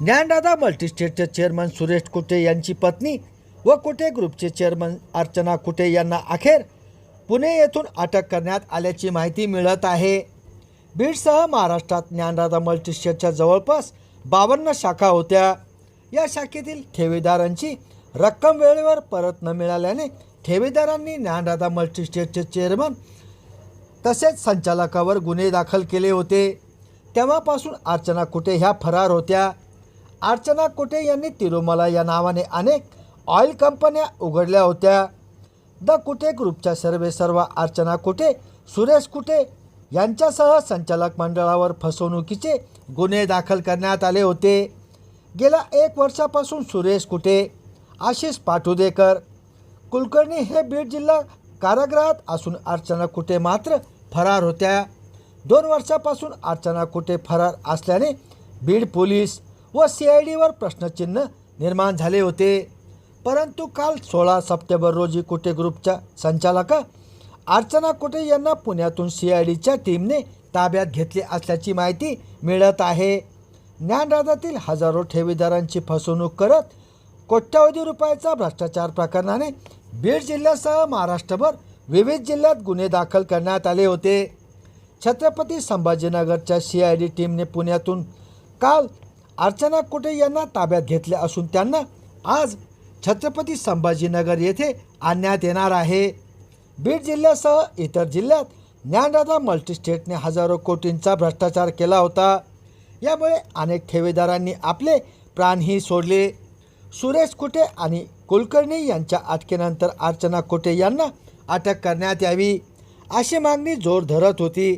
ज्ञानदादा मल्टीस्टेटचे चेअरमन सुरेश कुटे यांची पत्नी व कुटे ग्रुपचे चेअरमन अर्चना कुटे यांना अखेर पुणे येथून अटक करण्यात आल्याची माहिती मिळत आहे. बीडसह महाराष्ट्रात ज्ञानदादा मल्टीस्टेटच्या जवळपास बावन्न शाखा होत्या. या शाखेतील ठेवीदारांची रक्कम वेळेवर परत न मिळाल्याने ठेवीदारांनी ज्ञानदादा मल्टीस्टेटचे चेअरमन तसेच संचालकावर गुन्हे दाखल केले होते. तेव्हापासून अर्चना कुटे ह्या फरार होत्या. अर्चना कुटे यांनी तिरुमला या नावाने अनेक ऑइल कंपन्या उघडल्या होत्या. द कुटे ग्रुपच्या सर्वे सर्व अर्चना कुटे सुरेश कुटे यांच्यासह संचालक मंडळावर फसवणुकीचे गुन्हे दाखल करण्यात आले होते. गेल्या एक वर्षापासून सुरेश कुटे आशिष पाटुदेकर कुलकर्णी हे बीड जिल्हा कारागृहात असून अर्चना कुटे मात्र फरार होत्या. दोन वर्षापासून अर्चना कुटे फरार असल्याने बीड पोलीस व सी आय डीवर प्रश्नचिन्ह निर्माण झाले होते. परंतु काल सोळा सप्टेंबर रोजी कुटे ग्रुपच्या संचालका अर्चना कुटे यांना पुण्यातून सी आय डीच्या टीमने ताब्यात घेतली असल्याची माहिती मिळत आहे. ज्ञानराजातील हजारो ठेवीदारांची फसवणूक करत कोट्यावधी रुपयाचा भ्रष्टाचार प्रकरणाने बीड जिल्ह्यासह महाराष्ट्रभर विविध जिल्ह्यात गुन्हे दाखल करण्यात आले होते. छत्रपती संभाजीनगरच्या सी आय डी टीमने पुण्यातून काल अर्चना कुटे यांना ताब्यात घेतले असून त्यांना आज छत्रपती संभाजीनगर येथे आणण्यात येणार आहे. बीड जिल्ह्यासह इतर जिल्ह्यात ज्ञानदादा मल्टीस्टेटने हजारो कोटींचा भ्रष्टाचार केला होता. यामुळे अनेक ठेवेदारांनी आपले प्राणही सोडले. सुरेश कुटे आणि कुलकर्णी यांच्या अटकेनंतर अर्चना कुटे यांना अटक करण्यात यावी अशी मागणी जोर धरत होती.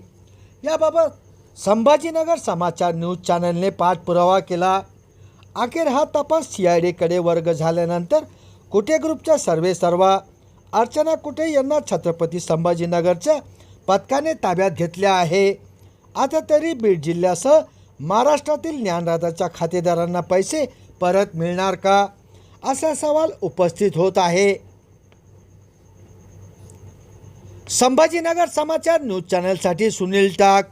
याबाबत संभाजीनगर समाचार न्यूज चॅनलने पाठपुरावा केला. अखेर हा तपास सी आय डीकडे वर्ग झाल्यानंतर कुटे ग्रुपच्या सर्वे सर्वा? अर्चना कुटे यांना छत्रपती संभाजीनगरच्या पथकाने ताब्यात घेतले आहे? आता तरी बीड जिल्ह्यासह महाराष्ट्रातील ज्ञानराजाच्या खातेदारांना पैसे परत मिळणार का? असा सवाल उपस्थित होत आहे. संभाजीनगर समाचार न्यूज चॅनलसाठी सुनील टाक.